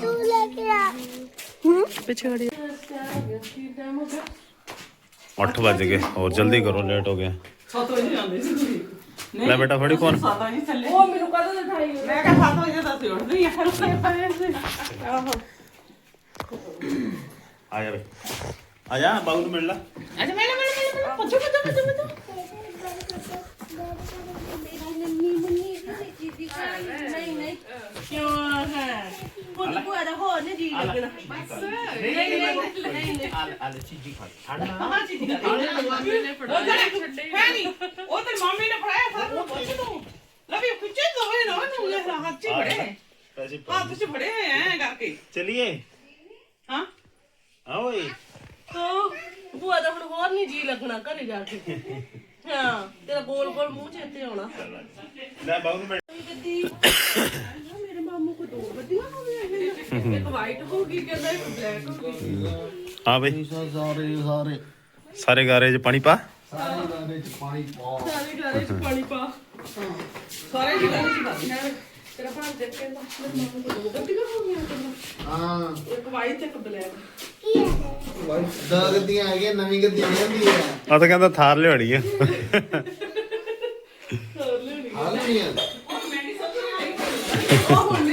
ਤੂੰ ਲੈ ਕੇ ਆ ਪਿੱਛੇ ਖੜੀ 8 ਵਜ ਗਏ ਹੋਰ ਜਲਦੀ ਕਰੋ ਲੇਟ ਹੋ ਗਿਆ ਸੱਤ ਵਜੇ ਜਾਂਦੇ ਸੀ ਤੁਸੀਂ ਲੈ ਬੇਟਾ ਫੜੀ ਫੋਨ ਸੱਤ ਵਜੇ ਚੱਲੇ ਉਹ ਮੈਨੂੰ ਕਦੋਂ ਦਿਖਾਈ ਮੈਂ ਕਿਹਾ ਸੱਤ ਵਜੇ ਤਾਂ ਅਸੀਂ ਉੱਠਦੇ ਹੀ ਆ ਆਹੋ ਆ ਜਾ ਬੇ ਆ ਜਾ ਬਾਬੂ ਨੂੰ ਮਿਲ ਲੈ ਅੱਛਾ ਮੈਂ ਮੈਂ ਮੈਂ ਪੁੱਛੋ ਪੁੱਛੋ ਪੁੱਛੋ ਪੁੱਛੋ ਕਿਉਂ ਹੈ ਦਾ ਹੋਰ ਨਹੀਂ ਜੀ ਲੱਗਣਾ ਹਾਂ ਜੀ ਠੀਕ ਹੈ ਉਹ ਤੇਰੇ ਹੈ ਨਹੀਂ। ਉਹ ਤੇਰੀ ਮੰਮੀ ਨੇ ਫੜਾਇਆ ਸਰ ਨੂੰ ਪੁੱਛ ਲੂ ਲਵੀ ਖਿੱਚੇ ਦੋਵੇਂ ਨਾ ਨੂੰ ਹੱਥ ਚ ਫੜੇ। ਪੈਸੇ ਹੱਥ ਚ ਫੜੇ ਐ ਕਰਕੇ। ਚਲਿਏ। ਹਾਂ? ਆ ਓਏ। ਤੋ ਭੂਆ ਦਾ ਹੁਣ ਹੋਰ ਨਹੀਂ ਜੀ ਲੱਗਣਾ ਘਰੇ ਜਾ ਕੇ। ਹਾਂ ਤੇਰਾ ਗੋਲ ਗੋਲ ਮੂੰਹ ਚੇਤੇ ਆਉਣਾ। ਲੈ ਬਾਬੂ ਨੂੰ ਮਾਮੂ ਕੋ ਦੋ ਗੱਡੀਆਂ ਹੋ ਗਈਆਂ ਇੱਕ ਵਾਈਟ ਹੋ ਗਈ ਕਹਿੰਦਾ ਇੱਕ ਬਲੈਕ ਹੋ ਗਈ ਹਾਂ ਬਈ। ਸਾਰੇ ਸਾਰੇ ਸਾਰੇ ਗਾਰੇ 'ਚ ਪਾਣੀ ਪਾ। ਸਾਰੇ ਗਾਣੇ ਚ ਪਾਣੀ ਪਾ ਸਾਰੇ ਘਰੇ ਚ ਪਾਣੀ ਪਾ ਸਾਰੇ ਤੇਰਾ ਭਾਂ ਦੇਖ ਕੇ ਕਹਿੰਦਾ ਕੋ ਦੋ ਗੱਡੀਆਂ ਹੋ। ਗਈਆਂ ਕਹਿੰਦਾ ਹਾਂ ਇੱਕ ਵਾਈਟ ਇੱਕ ਬਲੈਕ ਦਾ ਗੱਡੀਆਂ ਹੈਗੀਆਂ ਨਵੀਂ ਗੱਡੀ ਆ ਜਾਂਦੀ ਹੈ ਆ ਤਾਂ ਕਹਿੰਦਾ ਥਾਰ ਲਿਆਣੀ ਆ। ਹਾਲ ਨਹੀਂ ਹੈ ਉਹ ਹੁਣ ਨਹੀਂ ਲੈਣੀ ਮੈਡੀ ਸੱਜਣ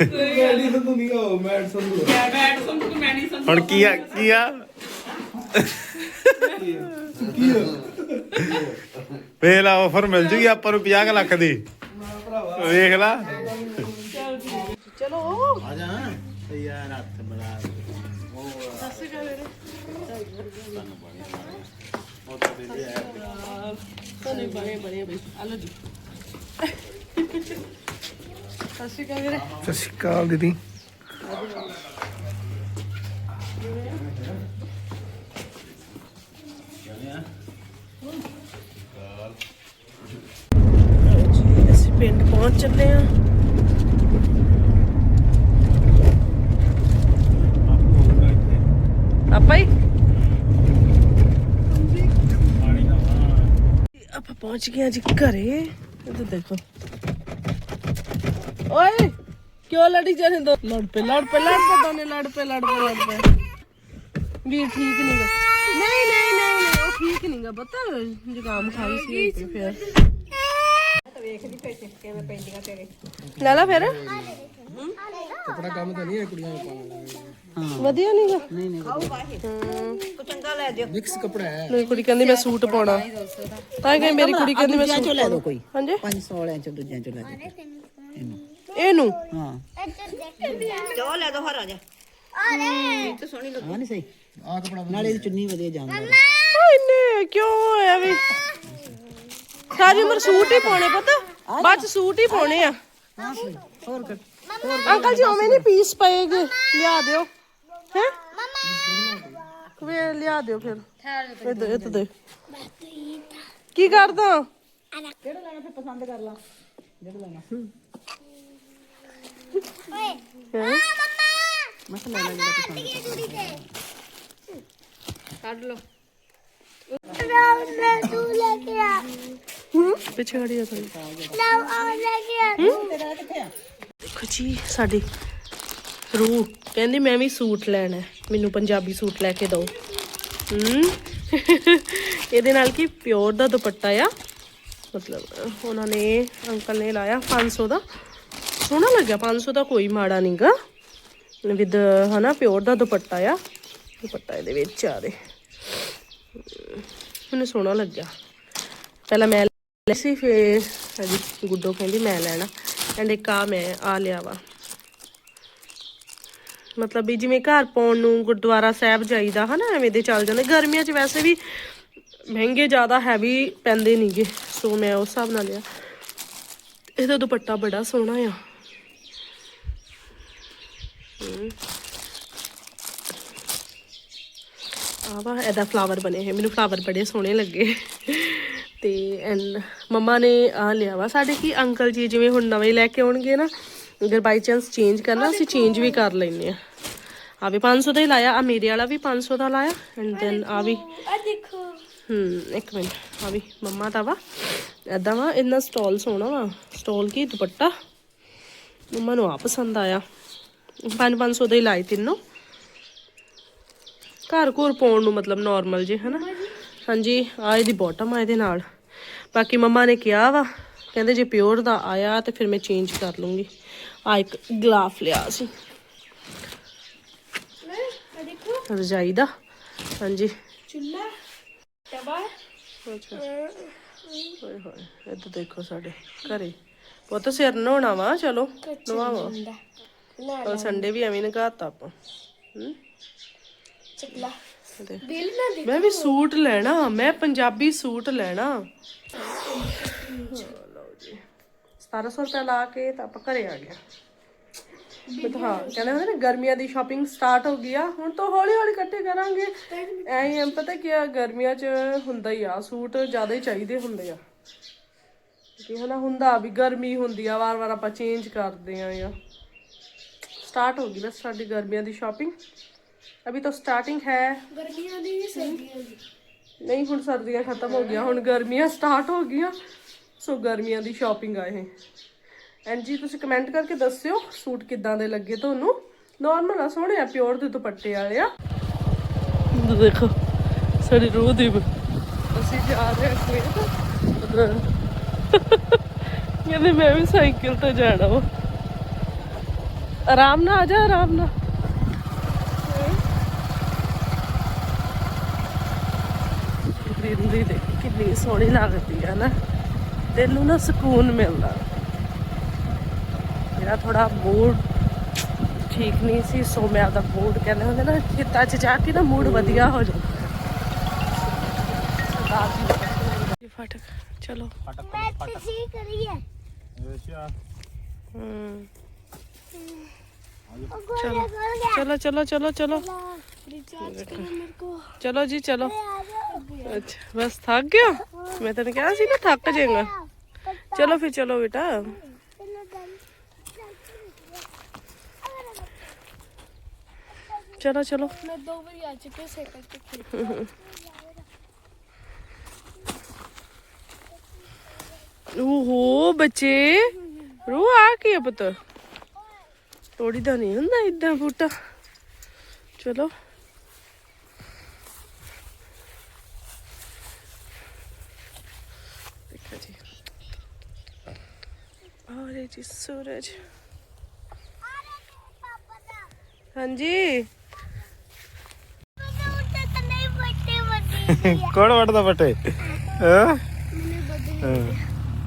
ਮੈਂ ਮੈਡੀ ਨਹੀਂ ਹੋ ਮੈਡ ਸੰਧੂ ਮੈਂ ਬੈਠ ਸੰਤੂ ਕਿ ਮੈਂ ਨਹੀਂ ਸੰਤੂ ਹੁਣ ਕੀ ਆ ਕੀ ਆ? ਪਹਿਲਾ ਆਫਰ ਮਿਲ ਜੂਗੀ ਆਪਾਂ ਨੂੰ 50 ਕੁ ਲੱਖ ਦੀ। ਵੇਖ ਲਾ। ਚਲੋ। ਆ ਜਾ ਯਾਰ ਹੱਥ ਬਣਾ ਸੱਸੀ ਕਾ ਮੇਰੇ ਸੋਨੇ ਬਣੇ ਬਣੇ ਬਈ ਆਲੋ ਜੀ ਸੱਸੀ ਕਾ ਮੇਰੇ ਸਤਿ ਸ਼੍ਰੀ ਅਕਾਲ ਦੀਦੀ। ਜੀ ਅਸੀਂ ਪਿੰਡ ਪਹੁੰਚ ਚੱਲੇ ਆ ਆਪਾਂ ਹੀ? ਆਪਾਂ ਪਹੁੰਚ ਗਏ ਆ ਜੀ ਘਰੇ। ਇਹ ਦੇਖੋ। ਕਿਉਂ ਲੜੀ ਜਾਣੇ ਦੋ ਲੜ ਪੇ ਲੜ ਪੇ ਲੜ ਪੇ ਦੋਨੇ ਲੜ ਪੇ ਲੜ ਪੇ ਲੜ ਪੇ ਵੀਰ ਠੀਕ ਨਹੀਂ ਗਾ। ਨਹੀਂ ਨਹੀਂ ਨਹੀਂ ਨਹੀਂ, ਉਹ ਠੀਕ ਨਹੀਂ ਗਾ ਪਤਾ। ਜ਼ੁਕਾਮ ਖਾਈ ਸੀ ਤੇ ਫਿਰ। ਲੈ ਲਾ ਫਿਰ। ਕਪੜਾ ਕੰਮ ਤਾਂ ਨਹੀਂ ਹੈ ਕੁੜੀਆਂ ਨੂੰ ਪਾਉਣਾ ਵਧੀਆ ਨਹੀਂ ਗਾ। ਨਹੀਂ ਨਹੀਂ ਚੰਗਾ ਲੈ ਦਿਓ ਮਿਕਸ ਕਪੜਾ ਹੈ। ਮੇਰੀ ਕੁੜੀ ਕਹਿੰਦੀ ਮੈਂ ਸੂਟ ਪਾਉਣਾ। ਤਾਂ। ਕਹਿੰਦੀ ਮੇਰੀ ਕੁੜੀ ਕਹਿੰਦੀ ਮੈਂ ਸੂਟ ਲੈ ਦੋ ਕੋਈ। ਹਾਂਜੀ? 500 ਵਾਲਿਆਂ ਚ ਦੂਜਿਆਂ ਚ ਲੈ ਦਿਓ ਇਹਨੂੰ। ਹਾਂ। ਚੋ ਲੈ ਦੋ ਹਰਾ ਜਾ ਅਰੇ। ਤੇ ਸੋਹਣੀ ਲੱਗੀ। ਹਾਂ ਨਹੀਂ ਸਹੀ। ਆਹ ਕਪੜਾ ਨਾਲੇ ਦੀ ਚੁੰਨੀ ਵਧੀਆ ਜਾਂਦਾ ਇੰਨੇ ਕਿਉਂ ਹੋਇਆ ਵੀ? ਸਾਰੀ ਉਮਰ ਸੂਟ ਹੀ ਪਾਉਣੇ ਪਤਾ। ਬਾਅਦ ਚ ਸੂਟ ਹੀ ਪਾਉਣੇ ਆ। ਹਾਂ ਸਹੀ। ਹੋਰ ਕਰ। ਅੰਕਲ ਜੀ ਉਵੇਂ ਨਹੀਂ ਪੀਸ ਪਏਗੇ? ਲਿਆ ਦਿਓ। ਹੈ? ਵੇ ਲਿਆ ਦਿਓ ਫਿਰ। ਇਹ ਦੇ। ਇਹ ਦੇ ਕੀ ਕਰਦਾ? ਕਿਹੜਾ ਲੈਣਾ ਫਿਰ ਪਸੰਦ ਕਰ ਲਾ। ਜਿਹੜਾ ਲੈਣਾ। ਓਏ ਹੈਂ? ਮਸਾ ਲੈ ਲੈ ਜਿਹੜਾ ਪਸੰਦ ਇਹ ਦੂਰੀ ਤੇ ਕੱਢ ਲਓ ਲਾਉ ਲੈ ਤੂੰ ਲੈ ਕੇ ਆ ਹੂੰ ਪਿੱਛੇ ਖੜੀ ਆ ਥੋੜੀ ਲਾਉ ਆ ਲੈ ਕੇ ਆ ਤੇਰਾ ਕਿੱਥੇ ਆ ਦੇਖੋ ਜੀ ਸਾਡੀ ਰੂ ਕਹਿੰਦੀ ਮੈਂ ਵੀ ਸੂਟ ਲੈਣਾ। ਮੈਨੂੰ ਪੰਜਾਬੀ ਸੂਟ ਲੈ ਕੇ ਦਿਓ ਹੂੰ ਇਹਦੇ ਨਾਲ ਕੀ? ਪਿਓਰ ਦਾ ਦੁਪੱਟਾ ਆ। ਮਤਲਬ ਉਹਨਾਂ ਨੇ ਅੰਕਲ ਨੇ ਲਾਇਆ 500 ਦਾ। ਸੋਹਣਾ ਲੱਗਿਆ 500 ਦਾ ਕੋਈ ਮਾੜਾ ਨਹੀਂਗਾ ਵਿਦ, ਹਨਾ, ਪਿਓਰ ਦਾ ਦੁਪੱਟਾ ਆ। ਦੁਪੱਟਾ ਇਹਦੇ ਵਿੱਚ ਆ ਦੇ। ਮੈਨੂੰ ਸੋਹਣਾ ਲੱਗਿਆ। ਪਹਿਲਾਂ ਮੈਂ ਲਿਆ ਸੀ, ਫਿਰ ਸਾਡੀ ਗੁੱਡੋ ਕਹਿੰਦੀ ਮੈਂ ਲੈਣਾ। ਐਂਡ ਇੱਕ ਆ ਮੈਂ ਆ ਲਿਆ ਵਾ। ਮਤਲਬ ਵੀ ਜਿਵੇਂ ਘਰ ਪਾਉਣ ਨੂੰ ਗੁਰਦੁਆਰਾ ਸਾਹਿਬ ਜਾਈਦਾ, ਹਨਾ, ਐਵੇਂ ਦੇ ਚੱਲ ਜਾਂਦੇ। ਗਰਮੀਆਂ 'ਚ ਵੈਸੇ ਵੀ ਮਹਿੰਗੇ ਜ਼ਿਆਦਾ ਹੈਵੀ ਪੈਂਦੇ ਨਹੀਂਗੇ ਸੋ ਮੈਂ ਉਸ ਹਿਸਾਬ ਨਾਲ ਲਿਆ। ਇਹਦਾ ਦੁਪੱਟਾ ਬੜਾ ਸੋਹਣਾ ਆ। ਆ ਵਾ ਇਹਦਾ ਫਲਾਵਰ ਬਣੇ ਹੈ ਮੈਨੂੰ ਫਲਾਵਰ ਬੜੇ ਸੋਹਣੇ ਲੱਗੇ। ਤੇ ਐਂਡ ਮੰਮਾ ਨੇ ਆ ਲਿਆ ਵਾ ਸਾਡੇ ਕੀ ਅੰਕਲ ਜੀ ਜਿਵੇਂ ਹੁਣ ਨਵੇਂ ਲੈ ਕੇ ਆਉਣਗੇ ਨਾ ਅਗਰ ਬਾਈ ਚਾਂਸ ਚੇਂਜ ਕਰਨਾ ਅਸੀਂ ਚੇਂਜ ਵੀ ਕਰ ਲੈਨੇ ਆ ਆ ਵੀ 500 ਦਾ ਹੀ ਲਾਇਆ ਆ ਮੇਰੇ ਵਾਲਾ ਵੀ 500 ਦਾ ਲਾਇਆ ਐਂਡ ਦੈਨ ਆ ਵੀ ਆ ਦੇਖੋ। ਹਮ ਇੱਕ ਮਿੰਟ। ਆ ਵੀ ਮੰਮਾ ਦਾ ਵਾ। ਐਦਾਂ ਵਾ ਇੰਨਾ ਸਟਾਲ ਸੋਹਣਾ ਵਾ। ਸਟਾਲ ਕੀ ਦੁਪੱਟਾ? ਮੰਮਾ ਨੂੰ ਆ ਪਸੰਦ ਆਇਆ। 5-500 ਦੇ ਹੀ ਲਾਏ ਤਿੰਨੋਂ। ਘਰ ਘਰ ਪਾਉਣ ਨੂੰ ਮਤਲਬ ਨਾਰਮਲ ਜੇ ਹਨਾ? ਹਾਂਜੀ ਆ ਇਹਦੀ ਬਾਟਮ ਆ ਇਹਦੇ ਨਾਲ। ਬਾਕੀ ਮੰਮਾ ਨੇ ਕਿਹਾ ਵਾ ਕਹਿੰਦੇ ਜੇ ਪਿਓਰ ਦਾ ਆਇਆ ਤੇ ਫਿਰ ਮੈਂ ਚੇਂਜ ਕਰ ਲੂੰਗੀ। ਆ ਇੱਕ ਗਲਾਫ ਲਿਆ ਸੀ। ਰਜਾਈ ਦਾ। ਹਾਂਜੀ। ਚੁੱਲਾ ਅੱਛਾ। ਹੋਏ ਹੋਏ ਇੱਧਰ ਦੇਖੋ ਸਾਡੇ ਘਰੇ। ਪੁੱਤ ਸਿਰ ਨਹਾਉਣਾ ਵਾ ਚਲੋ ਨਵਾਵਾ। ਉਹ ਸੰਡੇ ਵੀ ਐਵੇਂ ਨਗਾਤਾ ਆਪਾਂ। ਹੂੰ? ਬਿੱਲ ਨਾ ਦੇ ਮੈਂ ਵੀ ਸੂਟ ਲੈਣਾ ਮੈਂ ਪੰਜਾਬੀ ਸੂਟ ਲੈਣਾ। ਲਓ ਜੀ। 1700 ਰੁਪਏ ਲਾ ਕੇ ਤਾਂ ਆਪਾਂ ਘਰੇ ਆ ਗਿਆ ਬਟ ਹਾਂ ਕਹਿੰਦੇ ਹੁੰਦੇ ਨਾ ਗਰਮੀਆਂ ਦੀ ਸ਼ਾਪਿੰਗ ਸਟਾਰਟ ਹੋ ਗਈ ਆ ਹੁਣ ਤਾਂ ਹੌਲੀ ਹੌਲੀ ਇਕੱਠੇ ਕਰਾਂਗੇ। ਐਂ ਹੀ ਪਤਾ ਕੀ ਆ ਗਰਮੀਆਂ 'ਚ ਹੁੰਦਾ ਹੀ ਆ ਸੂਟ ਜ਼ਿਆਦਾ ਹੀ ਚਾਹੀਦੇ ਹੁੰਦੇ ਆ। ਕਿ ਹਨਾ ਹੁੰਦਾ ਵੀ ਗਰਮੀ ਹੁੰਦੀ ਆ ਵਾਰ-ਵਾਰ ਆਪਾਂ ਚੇਂਜ ਕਰਦੇ ਆ ਜਾਂ ਸਟਾਰਟ ਹੋ ਗਈ ਬਸ ਸਾਡੀ ਗਰਮੀਆਂ ਦੀ ਸ਼ਾਪਿੰਗ ਅਭੀ ਤਾਂ ਸਟਾਰਟਿੰਗ ਹੈ। ਗਰਮੀਆਂ ਦੀ ਸਰਦੀਆਂ ਦੀ। ਨਹੀਂ ਹੁਣ ਸਰਦੀਆਂ ਖਤਮ ਹੋ ਗਈਆਂ। ਹੁਣ ਗਰਮੀਆਂ ਸਟਾਰਟ ਹੋ ਗਈਆਂ। ਸੋ ਗਰਮੀਆਂ ਦੀ ਸ਼ਾਪਿੰਗ ਆਏ ਹੈ ਐਂਡ ਜੀ ਤੁਸੀਂ ਕਮੈਂਟ ਕਰਕੇ ਦੱਸਿਓ ਸੂਟ ਕਿੱਦਾਂ ਦੇ ਲੱਗੇ ਤੁਹਾਨੂੰ। ਨਾਰਮਲ ਆ ਸੋਹਣੇ ਆ ਪਿਓਰ ਦੇ ਦੁਪੱਟੇ ਵਾਲੇ ਆ। ਦੇਖੋ ਸਾਡੀ ਰੂਹ ਦੀ ਅਸੀਂ ਜਾ ਰਹੇ ਹਾਂ ਕੁਵੇਤ ਕਹਿੰਦੇ ਮੈਂ ਵੀ ਸਾਈਕਲ ਤੇ ਜਾਣਾ ਵਾ। ਆਰਾਮ ਨਾਲ ਆ ਜਾ ਆਰਾਮ ਨਾਲ। ਗ੍ਰੀਨਰੀ ਦੇ ਕਿੰਨੀ ਸੋਹਣੀ ਲੱਗਦੀ ਆ ਨਾ। ਦਿਲ ਨੂੰ ਨਾ ਸਕੂਨ ਮਿਲਦਾ। ਮੇਰਾ ਥੋੜਾ ਮੂਡ ਠੀਕ ਨਹੀਂ ਸੀ ਸੋ ਮੈਂ ਆਪਦਾ ਮੂਡ ਕਹਿੰਦੇ ਹੁੰਦੇ ਨਾ ਖੇਤਾਂ 'ਚ ਜਾ ਕੇ ਨਾ ਮੂਡ ਵਧੀਆ ਹੋ ਜਾਂਦਾ। ਫਟਕ ਚਲੋ। ਮੈਂ ਤੁਸੀਂ ਕਰੀਏ। ਹਮ ਉਹ ਚਲੋ ਚਲੋ ਚਲੋ ਚਲੋ ਚਲੋ ਚਲੋ ਜੀ ਚਲੋ ਅੱਛਾ ਬਸ ਥੱਕ ਗਿਆ ਮੈਂ ਤੈਨੂੰ ਕਿਹਾ ਸੀ ਨਾ ਥੱਕ ਜਾਏਗਾ ਚਲੋ ਫਿਰ ਚਲੋ ਬੇਟਾ ਚਲੋ ਚਲੋ ਮੈਂ ਦੋ ਵਾਰੀ ਓਹੋ ਬੱਚੇ ਰੂ ਆ ਕੀ ਪੁੱਤ ਤੋੜੀ ਦਾ ਨਹੀਂ ਹੁੰਦਾ ਇਦਾਂ ਬੂਟਾ। ਚਲੋ। ਦੇਖੋ ਜੀ। ਸੂਰਜ। ਹਾਂਜੀ। ਕੋਣ ਵੱਡਦਾ ਬੱਟੇ ਹਾਂ।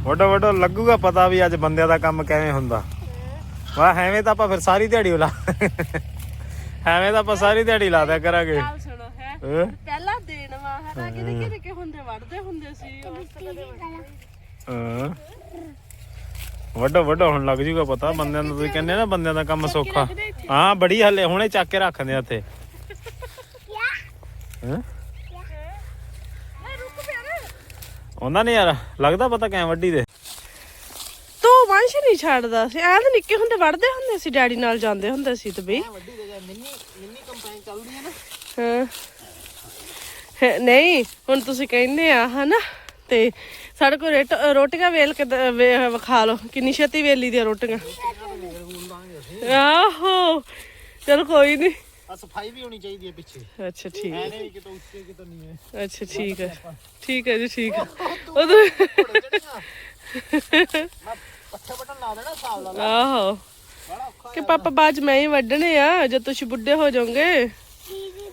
ਵੱਡਾ ਵੱਡਾ ਲੱਗੂਗਾ ਪਤਾ ਵੀ ਅੱਜ ਬੰਦਿਆਂ ਦਾ ਕੰਮ ਕਿਵੇਂ ਹੁੰਦਾ। ਵਾਹ ਐਵੇਂ ਤਾਂ ਆਪਾਂ ਫਿਰ ਸਾਰੀ ਦਿਹਾੜੀ ਲਾ ਐਵੇਂ ਤਾਂ ਆਪਾਂ ਸਾਰੀ ਦਿਹਾੜੀ ਲਾ ਦਿਆ ਕਰਾਂਗੇ। ਗੱਲ ਸੁਣੋ ਹੈ? ਹੈਂ? ਪਹਿਲਾ ਦਿਨ ਵਾ ਹਨਾ? ਕਿਤੇ ਕਿਤੇ ਕਿ ਹੁੰਦੇ ਵੜਦੇ ਹੁੰਦੇ ਸੀ ਹਾਂ। ਵੱਡਾ ਵੱਡਾ ਹੁਣ ਲੱਗ ਜੂਗਾ ਪਤਾ ਬੰਦਿਆਂ ਨੂੰ ਤੁਸੀਂ ਕਹਿੰਦੇ ਆ ਨਾ ਬੰਦਿਆਂ ਦਾ ਕੰਮ ਸੌਖਾ। ਹਾਂ ਬੜੀ ਹੱਲੇ ਹੁਣੇ ਚੱਕ ਕੇ ਰੱਖਦੇ ਆ ਇੱਥੇ। ਹਾਂ? ਉਹਨਾਂ ਨੇ ਯਾਰ ਲੱਗਦਾ ਪਤਾ ਕਿਵੇਂ ਵੱਡੀ ਦੇ। ਨਹੀਂ ਛੱਡਦਾ ਸੀ। ਐਂ ਤਾਂ ਨਿੱਕੇ ਹੁੰਦੇ ਵੜਦੇ ਹੁੰਦੇ ਸੀ ਡੈਡੀ ਨਾਲ ਜਾਂਦੇ ਹੁੰਦੇ ਸੀ ਤੇ ਬਈ। ਵੱਡੀ ਜਗ੍ਹਾ ਮਿੰਨੀ ਮਿੰਨੀ ਕੰਪਾਈਨ ਚੱਲਦੀ ਹੈ ਨਾ। ਹਾਂ। ਹੈ- ਨਹੀਂ ਹੁਣ ਤੁਸੀਂ ਕਹਿੰਦੇ ਆ ਹਨਾ? ਤੇ ਸਾਡੇ ਕੋਲ ਰੇਟ- ਰੋਟੀਆਂ ਵੇਲ ਕੇ ਦ- ਵੇ- ਵਿਖਾ ਲਓ ਕਿੰਨੀ ਛੇਤੀ ਵੇਲੀ ਦੀਆਂ ਰੋਟੀਆਂ। ਆਹੋ ਚਲ ਕੋਈ ਨਹੀਂ ਆ ਸਫ਼ਾਈ ਵੀ ਹੋਣੀ ਚਾਹੀਦੀ ਹੈ ਪਿੱਛੇ। ਅੱਛਾ ਠੀਕ ਹੈ ਐਵੇਂ ਵੀ ਕਿਤੋਂ ਉੱਚੇ ਕਿਤੋਂ ਨਹੀਂ ਹੈ ਅੱਛਾ ਠੀਕ ਹੈ ਠੀਕ ਹੈ ਜੀ ਠੀਕ ਹੈ ਉਧਰ ਪੱਠੇ ਬਟਨ ਲਾ ਦੇਣਾ ਹਿਸਾਬ ਲਾ ਆਹੋ। ਕਿ ਪਾਪਾ ਬਾਜ ਮੈਂ ਹੀ ਵੱਢਣੇ ਆ ਜਦ ਤੁਸੀਂ ਬੁੱਢੇ ਹੋ ਜਾਓਗੇ।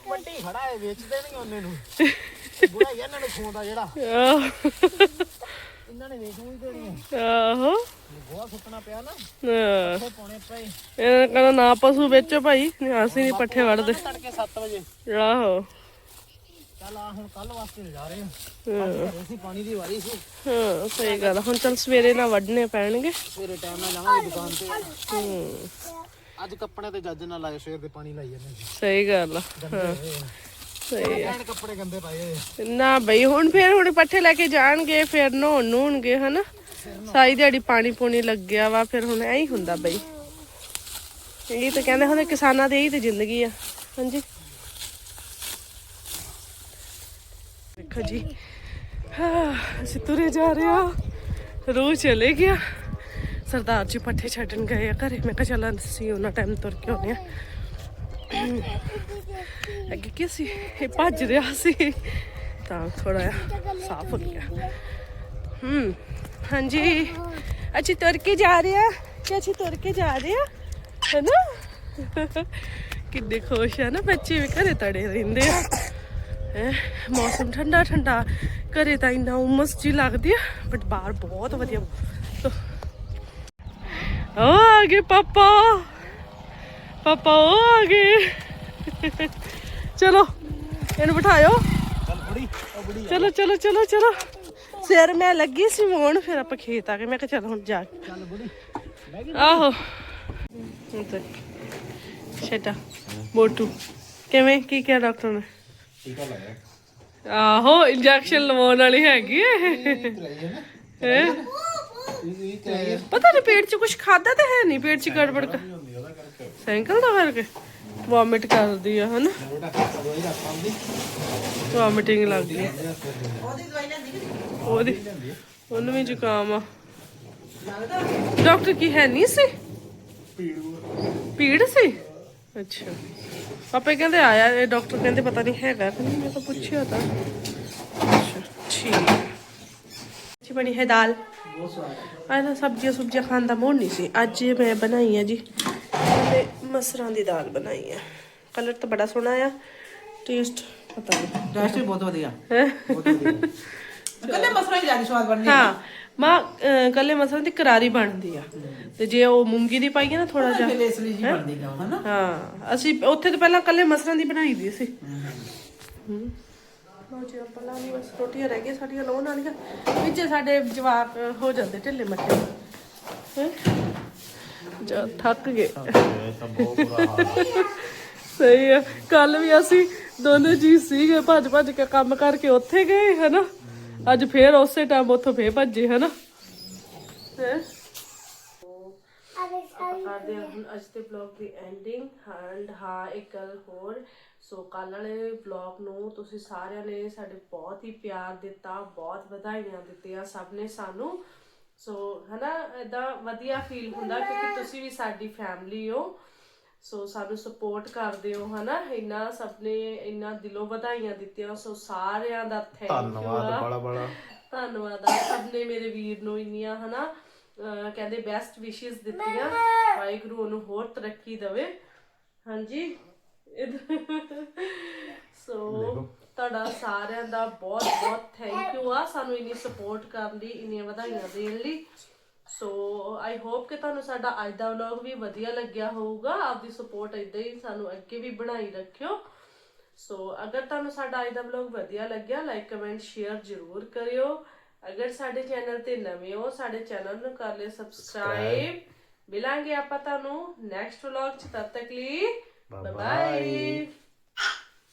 ਵੱਡੀ ਖੜਾ ਹੈ ਵੇਚ ਦੇਣਗੇ ਉਹਨੇ ਨੂੰ। ਬੁੜਾ ਇਹਨਾਂ ਨੂੰ ਖੋਂਦਾ ਜਿਹੜਾ। ਆਹੋ। ਇਹਨਾਂ ਨੇ ਵੇਚ ਵੀ ਦੇਣੀ ਆਹੋ। ਗੋਹਾ ਸੁੱਟਣਾ ਪਿਆ ਨਾ ਹਾਂ। ਪਾਉਣੇ ਪਏ। ਇਹਨਾਂ ਕਹਿੰਦਾ ਨਾ ਪਸ਼ੂ ਵੇਚੋ ਭਾਈ ਅਸੀਂ ਨਹੀਂ ਪੱਠੇ ਵੜਦੇ ਤੜਕੇ 7 ਵਜੇ। ਆਹੋ। ਚੱਲ ਆ ਹੁਣ ਕੱਲ ਵਾਸਤੇ ਜਾ ਰਹੇ ਹਾਂ। ਘਰੇ ਸੀ ਪਾਣੀ ਦੀ ਵਾਰੀ ਸੀ। ਹਾਂ ਸਹੀ ਗੱਲ ਆ। ਹੁਣ ਚੱਲ ਸਵੇਰੇ ਨਾ ਵੱਢਣੇ ਪੈਣਗੇ। ਸਵੇਰੇ ਟਾਈਮ ਨਾਲ ਜਾਵਾਂਗੇ ਦੁਕਾਨ ਤੇ। ਅੱਜ ਕੱਪੜੇ ਤੇ ਜੱਜ ਨਾਲ ਲਾਏ ਸਵੇਰ ਦੇ ਪਾਣੀ ਲਾਈ ਜਾਂਦੇ ਸੀ। ਸਹੀ ਗੱਲ ਆ। ਹਾਂ। ਸਹੀ ਆ। ਐਨ ਕੱਪੜੇ ਗੰਦੇ ਪਾਏ ਹੋਏ ਨਾ ਬਈ ਹੁਣ ਫੇਰ ਹੁਣ ਪੱਠੇ ਲੈ ਕੇ ਜਾਣਗੇ ਫੇਰ ਨਹਾਉਣ ਨੂਣਗੇ ਹਨਾ? ਸਾਰੀ ਦਿਹਾੜੀ ਪਾਣੀ ਪੂਣੀ ਲੱਗਿਆ ਵਾ ਫਿਰ ਹੁਣ ਐ ਹੀ ਹੁੰਦਾ ਬਈ। ਇਹ ਤਾਂ ਕਹਿੰਦੇ ਹੁੰਦੇ ਕਿਸਾਨਾਂ ਦੀ ਇਹੀ ਤੇ ਜ਼ਿੰਦਗੀ ਆ। ਹਾਂਜੀ? ਦੇਖੋ ਜੀ। ਹਾਂ, ਅਸੀਂ ਤੁਰੇ ਜਾ ਰਹੇ ਹਾਂ। ਰੂਹ ਚਲੇ ਗਿਆ। ਸਰਦਾਰ ਜੀ ਪੱਠੇ ਛੱਡਣ ਗਏ ਆ ਘਰੇ। ਮੈਂ ਕਿਹਾ ਚੱਲ ਅਸੀਂ ਉਹਨਾਂ ਟਾਈਮ ਤੁਰ ਕੇ ਆਉਂਦੇ ਆ ਅੱਗੇ ਕੀ ਸੀ? ਇਹ ਭੱਜ ਰਿਹਾ ਸੀ। ਤਾਂ ਥੋੜਾ ਜਿਹਾ ਸਾਫ਼ ਹੋ ਗਿਆ। ਹੂੰ, ਹਾਂਜੀ। ਅੱਛੀ ਤੁਰ ਕੇ ਜਾ ਰਹੇ ਆ ਕਿ ਅੱਛੀ ਤੁਰ ਕੇ ਜਾ ਰਹੇ ਆ ਹੈ? ਨਾ ਕਿੰਨੇ ਖੁਸ਼ ਆ ਨਾ ਬੱਚੇ ਵੀ ਘਰੇ ਤੜੇ ਰਹਿੰਦੇ ਆ। ਮੌਸਮ ਠੰਡਾ ਠੰਡਾ ਘਰੇ ਤਾਂ ਇੰਨਾ ਉਮਸ ਜੀ ਲੱਗਦੀ ਆ ਬਟ ਬਾਹਰ ਬਹੁਤ ਵਧੀਆ ਉਹ ਆ ਗਏ ਪਾਪਾ। ਪਾਪਾ ਉਹ ਆ ਗਏ। ਚਲੋ ਇਹਨੂੰ ਬਿਠਾਇਓ। ਚਲੋ ਚਲੋ ਚਲੋ ਚਲੋ ਸਿਰ ਮੈਂ ਲੱਗੀ ਸੀ ਮੋਣ ਫਿਰ ਆਪਾਂ ਖੇਤ ਆ ਗਏ। ਮੈਂ ਕਿਹਾ ਚਲ ਹੁਣ ਜਾ ਆਹੋ। ਛੇਟਾ ਮੋਟੂ ਕਿਵੇਂ? ਕੀ ਕਿਹਾ ਡਾਕਟਰ ਨੇ? ਟੀਕਾ ਲਾਇਆ ਆਹੋ ਇੰਜੈਕਸ਼ਨ ਲਵਾਉਣ ਵਾਲੀ ਹੈਗੀ ਹੈ ਹੈਂ? ਪਤਾ ਨਹੀਂ ਪੇਟ 'ਚ ਕੁਝ ਖਾਦਾ ਤਾਂ ਹੈ ਨਹੀਂ ਪੇਟ 'ਚ ਗੜਬੜ ਕਰ ਸਾਈਕਲ ਦਾ ਕਰਕੇ ਵੋਮਿਟ ਕਰਦੀ ਆ, ਹਨਾ? ਵੋਮਿਟਿੰਗ ਲੱਗਦੀ ਆ। ਉਹਦੀ ਉਹਨੂੰ ਵੀ ਜ਼ੁਕਾਮ ਆ। ਡਾਕਟਰ ਕੀ ਹੈ ਨਹੀਂ ਸੀ? ਪੀੜ ਸੀ? ਅੱਛਾ। ਪਾਪੇ ਕਹਿੰਦੇ ਆਇਆ ਇਹ ਡਾਕਟਰ ਕਹਿੰਦੇ ਪਤਾ ਨਹੀਂ ਹੈਗਾ। ਕਿ ਨਹੀਂ ਮੈਂ ਤਾਂ ਪੁੱਛਿਆ ਤਾਂ। ਅੱਛਾ ਠੀਕ ਜੀ ਬਣੀ ਹੈ ਦਾਲ। ਆਹ ਨਾ ਸਬਜ਼ੀਆਂ ਸੁਬਜ਼ੀਆਂ ਖਾਣ ਦਾ ਮੂਡ ਨਹੀਂ ਸੀ। ਅੱਜ ਮੈਂ ਬਣਾਈ ਹੈ ਜੀ ਤੇ ਮਸਰਾਂ ਦੀ ਦਾਲ ਬਣਾਈ ਹੈ। ਕਲਰ ਤਾਂ ਬੜਾ ਸੋਹਣਾ ਆ ਟੇਸਟ ਪਤਾ ਨਹੀਂ। ਟੇਸਟ ਬਹੁਤ ਵਧੀਆ। ਹੈ? ਕੱਲੇ ਮਸਰਾ ਹੀ ਜ਼ਿਆਦਾ ਸਵਾਦ ਬਣਦੀ ਹਾਂ। ਮਾਂ ਅਹ, ਕੱਲੇ ਮਸਰਾਂ ਦੀ ਕਰਾਰੀ ਬਣਦੀ ਆ। ਤੇ ਜੇ ਉਹ ਮੂੰਗੀ ਦੀ ਪਾਈਏ ਨਾ ਥੋੜਾ ਜਿਹਾ ਫਿਰ ਇਸ ਲਈ ਜੀ ਬਣਦੀ ਗਾ ਹਨਾ? ਹਾਂ। ਅਸੀਂ ਉੱਥੇ ਤੋਂ ਪਹਿਲਾਂ ਕੱਲੇ ਮਸਰਾਂ ਦੀ ਬਣਾਈ ਦੀ ਸੀ। ਹੂੰ। ਲੋ ਜੀ ਆਪਾਂ ਲਾ ਲਈ ਬਸ ਰੋਟੀਆਂ ਰਹਿ ਗਈਆਂ ਸਾਡੀਆਂ ਲਾਉਣ ਵਾਲੀਆਂ ਵਿੱਚ ਸਾਡੇ ਜਵਾਕ ਹੋ ਜਾਂਦੇ ਢਿੱਲੇ ਮੱਠੇ। ਹੈਂ? ਜਾ ਥੱਕ ਗਏ। ਤਾਂ ਬਹੁਤ ਬੁਰਾ ਹਾਲ ਆ। ਸਹੀ ਆ। ਕੱਲ ਵੀ ਅਸੀਂ ਦੋਨੇ ਜੀ ਸੀਗੇ ਭੱਜ ਭੱਜ ਕੇ ਕੰਮ ਕਰਕੇ ਉੱਥੇ ਗਏ ਹਨਾ? ਅੱਜ ਫੇਰ ਉਸੇ ਟਾਈਮ ਉੱਥੋਂ ਫੇਰ ਭੱਜੇ ਹਨਾ? ਹੈ? ਕਰਦੇ ਹਾਂ ਹੁਣ ਅੱਜ ਦੇ ਵਲੌਗ ਦੀ ਐਂਡਿੰਗ ਐਂਡ ਹਾਂ ਇੱਕ ਗੱਲ ਹੋਰ। ਸੋ ਕੱਲ ਵਾਲੇ ਵਲੌਗ ਨੂੰ ਤੁਸੀਂ ਸਾਰਿਆਂ ਨੇ ਸਾਡੇ ਬਹੁਤ ਹੀ ਪਿਆਰ ਦਿੱਤਾ ਬਹੁਤ ਵਧਾਈਆਂ ਦਿੱਤੀਆਂ ਸਭ ਨੇ ਸਾਨੂੰ। ਸੋ ਹਨਾ ਇਦਾਂ ਵਧੀਆ ਫੀਲ ਹੁੰਦਾ ਕਿਉਂਕਿ ਤੁਸੀਂ ਵੀ ਸਾਡੀ ਫੈਮਿਲੀ ਹੋ। ਸੋ ਸਾਨੂੰ ਸਪੋਰਟ ਕਰਦੇ ਹੋ ਹਨਾ? ਇੰਨਾ ਸਭ ਨੇ ਇੰਨਾ ਦਿਲੋਂ ਵਧਾਈਆਂ ਦਿੱਤੀਆਂ ਸੋ ਸਾਰਿਆਂ ਦਾ ਥੈਂਕ ਯੂ ਧੰਨਵਾਦ ਬੜਾ ਬੜਾ। ਧੰਨਵਾਦ ਆ ਸਭ ਨੇ ਮੇਰੇ ਵੀਰ ਨੂੰ ਇੰਨੀਆਂ ਹਨਾ? ਕਹਿੰਦੇ ਬੈਸਟ ਵਿਸ਼ੇਸ ਦਿੱਤੀਆਂ। ਵਾਹਿਗੁਰੂ ਉਹਨੂੰ ਹੋਰ ਤਰੱਕੀ ਦੇਵੇ। ਹਾਂਜੀ? ਸੋ ਤੁਹਾਡਾ ਸਾਰਿਆਂ ਦਾ ਬਹੁਤ ਬਹੁਤ ਥੈਂਕ ਯੂ ਆ। ਸਾਨੂੰ ਇੰਨੀ ਸਪੋਰਟ ਕਰਨ ਲਈ ਇੰਨੀਆਂ ਵਧਾਈਆਂ ਦੇਣ ਲਈ। ਸੋ ਆਈ ਹੋਪ ਕਿ ਤੁਹਾਨੂੰ ਸਾਡਾ ਅੱਜ ਦਾ ਵਲੌਗ ਵੀ ਵਧੀਆ ਲੱਗਿਆ ਹੋਊਗਾ। ਆਪਦੀ ਸਪੋਰਟ ਇਦਾਂ ਹੀ ਸਾਨੂੰ ਅੱਗੇ ਵੀ ਬਣਾਈ ਰੱਖਿਓ। ਸੋ ਅਗਰ ਤੁਹਾਨੂੰ ਸਾਡਾ ਅੱਜ ਦਾ ਵਲੌਗ ਵਧੀਆ ਲੱਗਿਆ ਲਾਈਕ ਕਮੈਂਟ ਸ਼ੇਅਰ ਜ਼ਰੂਰ ਕਰਿਓ। ਅਗਰ ਸਾਡੇ ਚੈਨਲ ਤੇ ਨਵੇਂ ਹੋ ਸਾਡੇ ਚੈਨਲ ਨੂੰ ਕਰ ਲਿਓ ਸਬਸਕ੍ਰਾਈਬ ਮਿਲਾਂਗੇ ਆਪਾਂ ਤੁਹਾਨੂੰ ਨੈਕਸਟ ਵਲੌਗ ਚ। ਤਦ ਤੱਕ ਲਈ ਬਾਏ ਬਾਏ